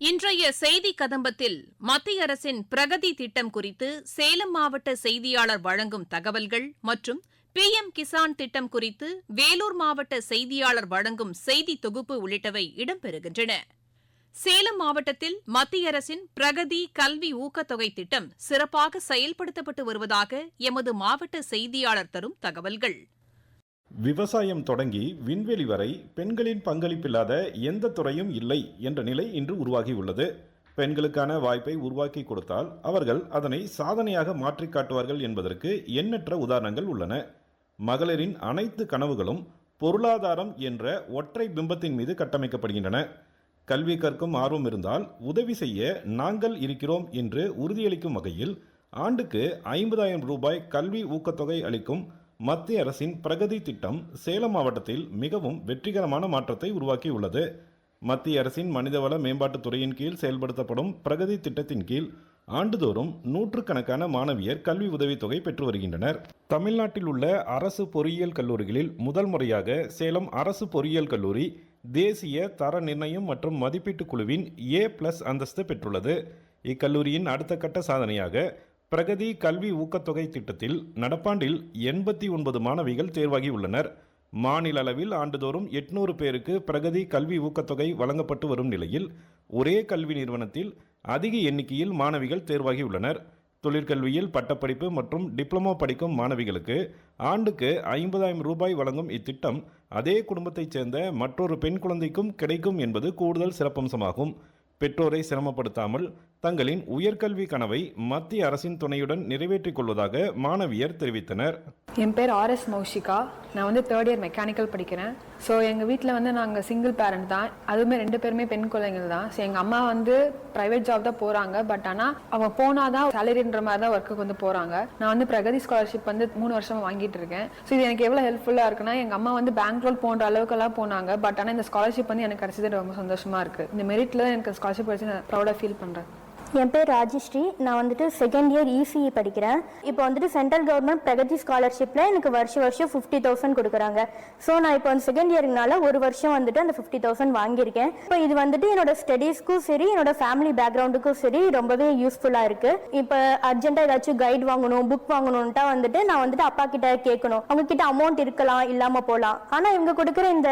இன்றைய செய்தி கதம்பத்தில் மத்திய அரசின் பிரகதி திட்டம் குறித்து சேலம் மாவட்ட செய்தியாளர் வழங்கும் தகவல்கள் மற்றும் பி எம் கிசான் திட்டம் குறித்து வேலூர் மாவட்ட செய்தியாளர் வழங்கும் செய்தி தொகுப்பு உள்ளிட்டவை இடம்பெறுகின்றன. சேலம் மாவட்டத்தில் மத்திய அரசின் பிரகதி கல்வி ஊக்கத்தொகை திட்டம் சிறப்பாக செயல்படுத்தப்பட்டு வருவதாக எமது மாவட்ட செய்தியாளர் தரும் தகவல்கள். விவசாயம் தொடங்கி விண்வெளி வரை பெண்களின் பங்களிப்பில்லாத எந்த துறையும் இல்லை என்ற நிலை இன்று உருவாகியுள்ளது. பெண்களுக்கான வாய்ப்பை உருவாக்கி கொடுத்தால் அவர்கள் அதனை சாதனையாக மாற்றிக் காட்டுவார்கள் என்பதற்கு எண்ணற்ற உதாரணங்கள் உள்ளன. மகளிரின் அனைத்து கனவுகளும் பொருளாதாரம் என்ற ஒற்றை பிம்பத்தின் மீது கட்டமைக்கப்படுகின்றன. கல்வி கற்கும் ஆர்வம் இருந்தால் உதவி செய்ய நாங்கள் இருக்கிறோம் என்று உறுதியளிக்கும் வகையில் ஆண்டுக்கு ஐம்பதாயிரம் ரூபாய் கல்வி ஊக்கத்தொகை அளிக்கும் மத்திய அரசின் பிரகதி திட்டம் சேலம் மாவட்டத்தில் மிகவும் வெற்றிகரமான மாற்றத்தை உருவாக்கியுள்ளது. மத்திய அரசின் மனிதவள மேம்பாட்டுத் துறையின் கீழ் செயல்படுத்தப்படும் பிரகதி திட்டத்தின் கீழ் ஆண்டுதோறும் நூற்றுக்கணக்கான மாணவியர் கல்வி உதவித்தொகை பெற்று வருகின்றனர். தமிழ்நாட்டில் உள்ள அரசு பொறியியல் கல்லூரிகளில் முதல் முறையாக சேலம் அரசு பொறியியல் கல்லூரி தேசிய தர நிர்ணயம் மற்றும் மதிப்பீட்டு குழுவின் ஏ பிளஸ் அந்தஸ்து பெற்றுள்ளது. இக்கல்லூரியின் அடுத்த கட்ட சாதனையாக பிரகதி கல்வி ஊக்கத்தொகை திட்டத்தில் நடப்பாண்டில் எண்பத்தி ஒன்பது மாணவிகள் தேர்வாகி உள்ளனர் மாநில அளவில் ஆண்டுதோறும் எட்நூறு பேருக்கு பிரகதி கல்வி ஊக்கத்தொகை வழங்கப்பட்டு வரும் நிலையில் ஒரே கல்வி நிறுவனத்தில் அதிக எண்ணிக்கையில் மாணவிகள் தேர்வாகி உள்ளனர் தொழிற்கல்வியில் பட்டப்படிப்பு மற்றும் டிப்ளமோ படிக்கும் மாணவிகளுக்கு ஆண்டுக்கு ஐம்பதாயிரம் ரூபாய் வழங்கும் இத்திட்டம் அதே குடும்பத்தைச் சேர்ந்த மற்றொரு பெண் குழந்தைக்கும் கிடைக்கும் என்பது கூடுதல் சிறப்பம்சமாகும். பெற்றோரை சிரமப்படுத்தாமல் தங்களின் உயர்கல்வி கனவை மத்திய அரசின் துணையுடன் நிறைவேற்றிக் கொள்வதாக மாணவியர் தெரிவித்தனர். என் பேர் ஆர்எஸ் மௌஷிகா. நான் வந்து தேர்ட் இயர் மெக்கானிக்கல் படிக்கிறேன். ஸோ எங்கள் வீட்டில் வந்து நாங்கள் சிங்கிள் பேரண்ட் தான். அதுவுமே ரெண்டு பேருமே பெண் குழந்தைகள் தான். ஸோ எங்கள் அம்மா வந்து ப்ரைவேட் ஜாப் தான் போகிறாங்க பட் ஆனால் அவங்க போனால் தான் சேலரின்ற மாதிரி தான் ஒர்க்குக்கு வந்து போகிறாங்க நான் வந்து பிரகதி ஸ்காலர்ஷிப் வந்து மூணு வருஷமாக வாங்கிட்டு இருக்கேன். ஸோ இது எனக்கு எவ்வளோ ஹெல்ப்ஃபுல்லாக இருக்குன்னா எங்கள் அம்மா வந்து பேங்க் ரோல் போன்ற அளவுக்கெல்லாம் போனாங்க. பட் ஆனால் இந்த ஸ்காலர்ஷிப் வந்து எனக்கு கிடச்சது ரொம்ப சந்தோஷமாக இருக்குது இந்த மெரிட்டில் தான் எனக்கு ஸ்காலர்ஷிப் கிடைச்சி நான் ப்ரௌடாக ஃபீல் பண்ணுறேன் என் பேர் ராஜஸ்ரீ. நான் வந்துட்டு செகண்ட் இயர் இசிஇ படிக்கிறேன். இப்போ வந்துட்டு சென்ட்ரல் கவர்மெண்ட் பிரகதி ஸ்காலர்ஷிப்பில் எனக்கு வருஷம் வருஷம் ஃபிஃப்டி தௌசண்ட் கொடுக்குறாங்க. ஸோ நான் இப்போ வந்து செகண்ட் இயர்னால ஒரு வருஷம் வந்துட்டு அந்த ஃபிஃப்டி தௌசண்ட் வாங்கியிருக்கேன். இப்போ இது வந்துட்டு என்னோட ஸ்டடீஸ்க்கும் சரி என்னோட ஃபேமிலி பேக்ரவுண்டுக்கும் சரி ரொம்பவே யூஸ்ஃபுல்லாக இருக்கு. இப்போ அர்ஜென்ட்டாக ஏதாச்சும் கைட் வாங்கணும் புக் வாங்கணும்ட்டா வந்துட்டு நான் வந்துட்டு அப்பா கிட்ட கேட்கணும். அவங்க கிட்ட அமௌண்ட் இருக்கலாம் இல்லாமல் போகலாம் ஆனால் இவங்க கொடுக்குற இந்த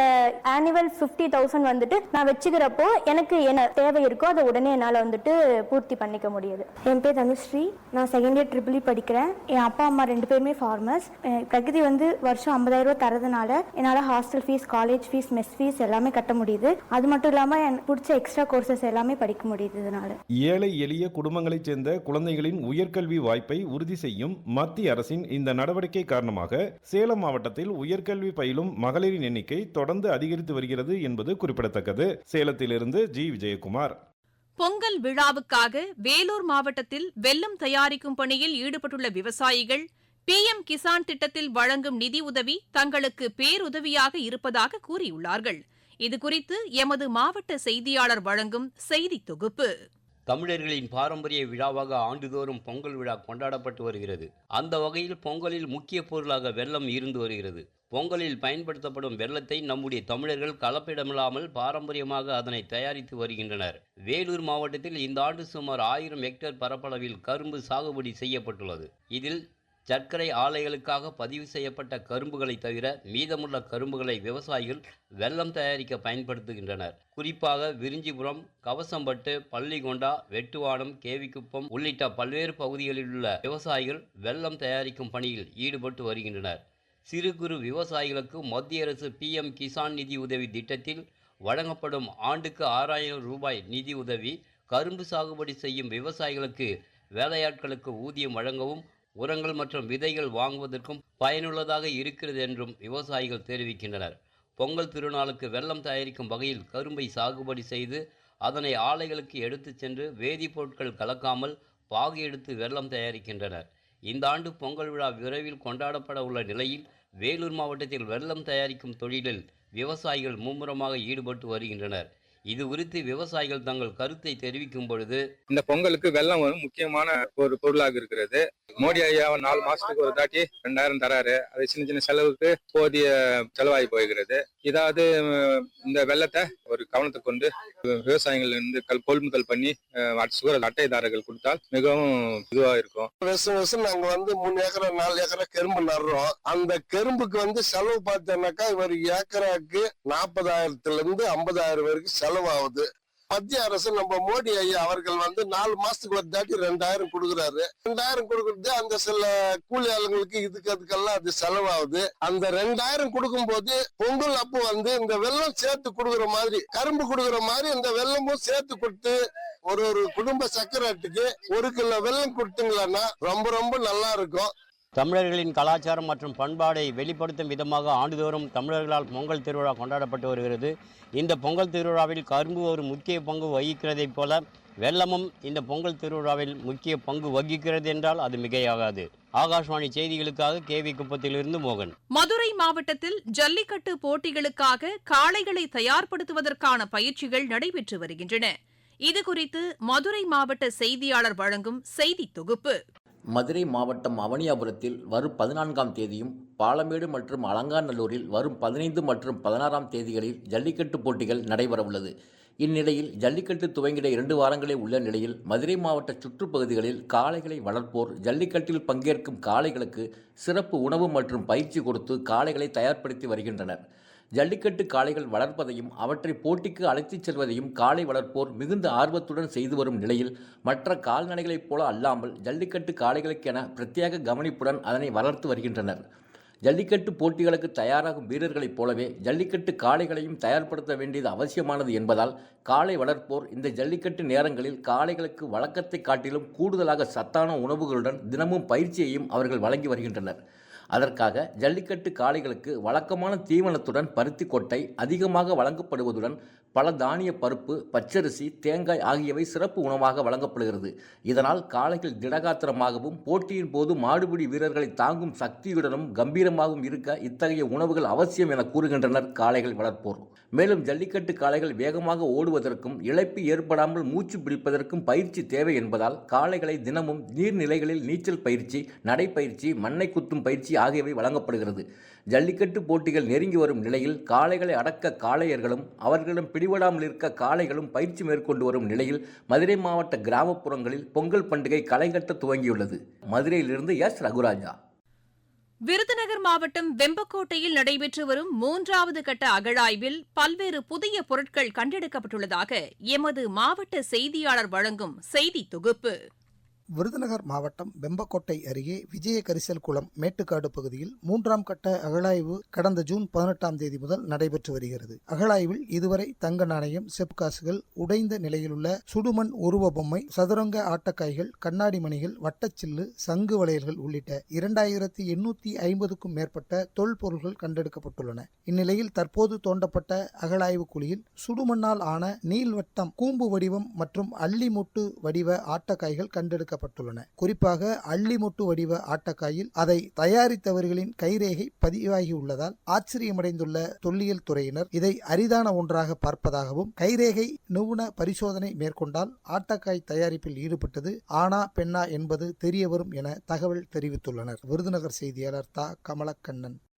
ஆனுவல் ஃபிஃப்டி தௌசண்ட் வந்துட்டு நான் வச்சுக்கிறப்போ எனக்கு என்ன தேவை இருக்கோ அதை உடனே என்னால் வந்துட்டு பூர்த்தி பண்ணிக்க முடியுது. என் பேர் தனுஸ்ரீ. நான் செகண்ட் இயர் ட்ரிபிளி படிக்கிறேன். என் அப்பா அம்மா ரெண்டு பேருமே ஃபார்மர்ஸ் பிரகதி வந்து வருஷம் ஐம்பதாயிரம் ரூபா தரதுனால என்னால் hostel fees college fees mess fees எல்லாமே கட்ட முடியுது. அது மட்டும் இல்லாமல் எனக்கு பிடிச்ச எக்ஸ்ட்ரா கோர்சஸ் எல்லாமே படிக்க முடியுது இதனால. ஏழை எளிய குடும்பங்களைச் சேர்ந்த குழந்தைகளின் உயர்கல்வி வாய்ப்பை உறுதி செய்யும் மத்திய அரசின் இந்த நடவடிக்கை காரணமாக சேலம் மாவட்டத்தில் உயர்கல்வி பயிலும் மகளிரின் எண்ணிக்கை தொடர்ந்து அதிகரித்து வருகிறது என்பது குறிப்பிடத்தக்கது. சேலத்திலிருந்து ஜி. விஜயகுமார். பொங்கல் விழாவுக்காக வேலூர் மாவட்டத்தில் வெல்லம் தயாரிக்கும் பணியில் ஈடுபட்டுள்ள விவசாயிகள் பி எம் கிசான் திட்டத்தில் வழங்கும் நிதியுதவி தங்களுக்கு பேருதவியாக இருப்பதாக கூறியுள்ளார்கள். இதுகுறித்து எமது மாவட்ட செய்தியாளர் வழங்கும் செய்தி தொகுப்பு. தமிழர்களின் பாரம்பரிய விழாவாக ஆண்டுதோறும் பொங்கல் விழா கொண்டாடப்பட்டு வருகிறது. அந்த வகையில் பொங்கலில் முக்கிய பொருளாக வெள்ளம் இருந்து வருகிறது. பொங்கலில் பயன்படுத்தப்படும் வெள்ளத்தை நம்முடைய தமிழர்கள் கலப்பிடமில்லாமல் பாரம்பரியமாக அதனை தயாரித்து வருகின்றனர். வேலூர் மாவட்டத்தில் இந்த ஆண்டு சுமார் ஆயிரம் ஹெக்டேர் பரப்பளவில் கரும்பு சாகுபடி செய்யப்பட்டுள்ளது. இதில் சர்க்கரை ஆலைகளுக்காக பதிவு செய்யப்பட்ட கரும்புகளை தவிர மீதமுள்ள கரும்புகளை விவசாயிகள் வெல்லம் தயாரிக்க பயன்படுத்துகின்றனர். குறிப்பாக விரிஞ்சிபுரம் கவசம்பட்டு பள்ளிகொண்டா வெட்டுவானம் கேவிக்குப்பம் உள்ளிட்ட பல்வேறு பகுதிகளில் உள்ள விவசாயிகள் வெல்லம் தயாரிக்கும் பணியில் ஈடுபட்டு வருகின்றனர். சிறு குறு விவசாயிகளுக்கு மத்திய அரசு பிஎம் கிசான் நிதி உதவி திட்டத்தில் வழங்கப்படும் ஆண்டுக்கு ஆறாயிரம் ரூபாய் நிதி உதவி கரும்பு சாகுபடி செய்யும் விவசாயிகளுக்கு வேலையாட்களுக்கு ஊதியம் வழங்கவும் உரங்கள் மற்றும் விதைகள் வாங்குவதற்கும் பயனுள்ளதாக இருக்கிறது என்றும் விவசாயிகள் தெரிவிக்கின்றனர். பொங்கல் திருநாளுக்கு வெள்ளம் தயாரிக்கும் வகையில் கரும்பை சாகுபடி செய்து அதனை ஆலைகளுக்கு எடுத்துச் சென்று வேதிப்பொருட்கள் கலக்காமல் பாகு எடுத்து வெள்ளம் தயாரிக்கின்றனர். இந்த ஆண்டு பொங்கல் விழா விரைவில் கொண்டாடப்பட உள்ள நிலையில் வேலூர் மாவட்டத்தில் வெள்ளம் தயாரிக்கும் தொழிலில் விவசாயிகள் மும்முரமாக ஈடுபட்டு வருகின்றனர். இது குறித்து விவசாயிகள் தங்கள் கருத்தை தெரிவிக்கும் பொழுது இந்த பொங்கலுக்கு வெள்ளம் ஒரு முக்கியமான ஒரு பொருளாக இருக்கிறது. மோடி ஐயா நாலு மாசத்துக்கு ஒரு தாட்டி ரெண்டாயிரம் தராரு. அது சின்ன சின்ன செலவுக்கு போதிய செலவாகி போகிறது. இதாவது இந்த வெள்ளத்தை ஒரு கவனத்தை கொண்டு விவசாயிகள் இருந்து கல் கொள்முதல் பண்ணி சுகர் அட்டைதாரர்கள் கொடுத்தால் மிகவும் இதுவா இருக்கும். வருஷம் வருஷம் நாங்க வந்து மூணு ஏக்கரா நாலு ஏக்கரா கரும்பு நடுறோம். அந்த கரும்புக்கு வந்து செலவு பார்த்தோம்னாக்கா ஒரு ஏக்கராக்கு நாற்பதாயிரத்துல இருந்து ஐம்பதாயிரம் வரைக்கும் செலவாகுது. மத்திய அரசு நம்ம மோடி ஐயா அவர்கள் வந்து நாலு மாசத்துக்கு ஒரு தாட்டி ரெண்டாயிரம் கொடுக்குறாரு. ரெண்டாயிரம் கொடுக்கறது அந்த சில கூலி ஆளுங்களுக்கு இதுக்கு அதுக்கெல்லாம் அது செலவாகுது. அந்த ரெண்டாயிரம் கொடுக்கும் போது பொங்கல் அப்போ வந்து இந்த வெள்ளம் சேர்த்து கொடுக்குற மாதிரி கரும்பு கொடுக்குற மாதிரி இந்த வெள்ளமும் சேர்த்து கொடுத்து ஒரு ஒரு குடும்ப சக்கராட்டுக்கு ஒரு கிலோ வெள்ளம் கொடுத்தீங்களன்னா ரொம்ப ரொம்ப நல்லா இருக்கும். தமிழர்களின் கலாச்சாரம் மற்றும் பண்பாடை வெளிப்படுத்தும் விதமாக ஆண்டுதோறும் தமிழர்களால் பொங்கல் திருவிழா கொண்டாடப்பட்டு வருகிறது. இந்த பொங்கல் திருவிழாவில் கரும்பு ஒரு முக்கிய பங்கு வகிக்கிறதைப் போல வெள்ளமும் இந்த பொங்கல் திருவிழாவில் முக்கிய பங்கு வகிக்கிறது என்றால் அது மிகையாகாது. ஆகாஷ்வாணி செய்திகளுக்காக கேவி குப்பத்திலிருந்து மோகன். மதுரை மாவட்டத்தில் ஜல்லிக்கட்டு போட்டிகளுக்காக காளைகளை தயார்படுத்துவதற்கான பயிற்சிகள் நடைபெற்று வருகின்றன. இதுகுறித்து மதுரை மாவட்ட செய்தியாளர் வழங்கும் செய்தி தொகுப்பு. மதுரை மாவட்டம் அவனியாபுரத்தில் வரும் பதினான்காம் தேதியும் பாலமேடு மற்றும் அலங்காநல்லூரில் வரும் பதினைந்து மற்றும் பதினாறாம் தேதிகளில் ஜல்லிக்கட்டு போட்டிகள் நடைபெறவுள்ளது. இந்நிலையில் ஜல்லிக்கட்டு துவங்கிட இரண்டு வாரங்களே உள்ள நிலையில் மதுரை மாவட்ட சுற்றுப்பகுதிகளில் காளைகளை வளர்ப்போர் ஜல்லிக்கட்டில் பங்கேற்கும் காளைகளுக்கு சிறப்பு உணவு மற்றும் பயிற்சி கொடுத்து காளைகளை தயார்படுத்தி வருகின்றனர். ஜல்லிக்கட்டு காளைகள் வளர்ப்பதையும் அவற்றை போட்டிக்கு அழைத்துச் செல்வதையும் காளை வளர்ப்போர் மிகுந்த ஆர்வத்துடன் செய்து வரும் நிலையில் மற்ற கால்நடைகளைப் போல அல்லாமல் ஜல்லிக்கட்டு காளைகளுக்கென பிரத்யேக கவனிப்புடன் அதனை வளர்த்து வருகின்றனர். ஜல்லிக்கட்டு போட்டிகளுக்கு தயாராகும் வீரர்களைப் போலவே ஜல்லிக்கட்டு காளைகளையும் தயார்படுத்த வேண்டியது அவசியமானது என்பதால் காளை வளர்ப்போர் இந்த ஜல்லிக்கட்டு நேரங்களில் காளைகளுக்கு வழக்கத்தை காட்டிலும் கூடுதலாக சத்தான உணவுகளுடன் தினமும் பயிற்சியையும் அவர்கள் வழங்கி வருகின்றனர். அதற்காக ஜல்லிக்கட்டு காளைகளுக்கு வழக்கமான தீவனத்துடன் பருத்தி கொட்டை அதிகமாக வழங்கப்படுவதுடன் பல தானிய பருப்பு பச்சரிசி தேங்காய் ஆகியவை சிறப்பு உணவாக வழங்கப்படுகிறது. இதனால் காளைகள் திடகாத்திரமாகவும் போட்டியின் போது மாடுபிடி வீரர்களை தாங்கும் சக்தியுடனும் கம்பீரமாகவும் இருக்க இத்தகைய உணவுகள் அவசியம் என கூறுகின்றனர் காளைகள் வளர்ப்போர். மேலும் ஜல்லிக்கட்டு காளைகள் வேகமாக ஓடுவதற்கும் இழப்பு ஏற்படாமல் மூச்சு பிடிப்பதற்கும் பயிற்சி தேவை என்பதால் காளைகளை தினமும் நீர்நிலைகளில் நீச்சல் பயிற்சி நடைப்பயிற்சி மண்ணை குத்தும் பயிற்சி ஆகியவை வழங்கப்படுகிறது. ஜல்லிக்கட்டு போட்டிகள் நெருங்கி வரும் நிலையில் காளைகளை அடக்க காளையர்களும் அவர்களிடம் பிடிபடாமல் இருக்க காளைகளும் பயிற்சி மேற்கொண்டு வரும் நிலையில் மதுரை மாவட்ட கிராமப்புறங்களில் பொங்கல் பண்டிகை களைகட்ட துவங்கியுள்ளது. மதுரையிலிருந்து எஸ். ரகுராஜா. விருதுநகர் மாவட்டம் வெம்பக்கோட்டையில் நடைபெற்று வரும் மூன்றாவது கட்ட அகழாய்வில் பல்வேறு புதிய பொருட்கள் கண்டெடுக்கப்பட்டுள்ளதாக எமது மாவட்ட செய்தியாளர் வழங்கும் செய்தி தொகுப்பு. விருதுநகர் மாவட்டம் வெம்பக்கோட்டை அருகே விஜய கரிசல் குளம் மேட்டுக்காடு பகுதியில் மூன்றாம் கட்ட அகழாய்வு கடந்த ஜூன் பதினெட்டாம் தேதி முதல் நடைபெற்று வருகிறது. அகழாய்வில் இதுவரை தங்க நாணயம் செப்காசுகள் உடைந்த நிலையிலுள்ள சுடுமண் உருவ பொம்மை சதுரங்க ஆட்டக்காய்கள் கண்ணாடி மணிகள் வட்டச்சில்லு சங்கு வளையல்கள் உள்ளிட்ட இரண்டாயிரத்தி எண்ணூத்தி ஐம்பதுக்கும் மேற்பட்ட தொல்பொருள்கள் கண்டெடுக்கப்பட்டுள்ளன. இந்நிலையில் தற்போது தோண்டப்பட்ட அகழாய்வு குழியில் சுடுமண்ணால் ஆன நீள்வட்டம் கூம்பு வடிவம் மற்றும் அள்ளிமுட்டு வடிவ ஆட்டக்காய்கள் கண்டெடுக்க கண்டெடுக்கப்பட்டுள்ளன குறிப்பாக அள்ளிமுட்டு வடிவ ஆட்டக்காயில் அதை தயாரித்தவர்களின் கைரேகை பதிவாகியுள்ளதால் ஆச்சரியமடைந்துள்ள தொல்லியல் துறையினர் இதை அரிதான ஒன்றாக பார்ப்பதாகவும் கைரேகை நிபுண பரிசோதனை மேற்கொண்டால் ஆட்டக்காய் தயாரிப்பில் ஈடுபட்டது ஆனா பெண்ணா என்பது தெரியவரும் என தகவல் தெரிவித்துள்ளனர். விருதுநகர் செய்தியாளர் தா. கமலக்கண்ணன்.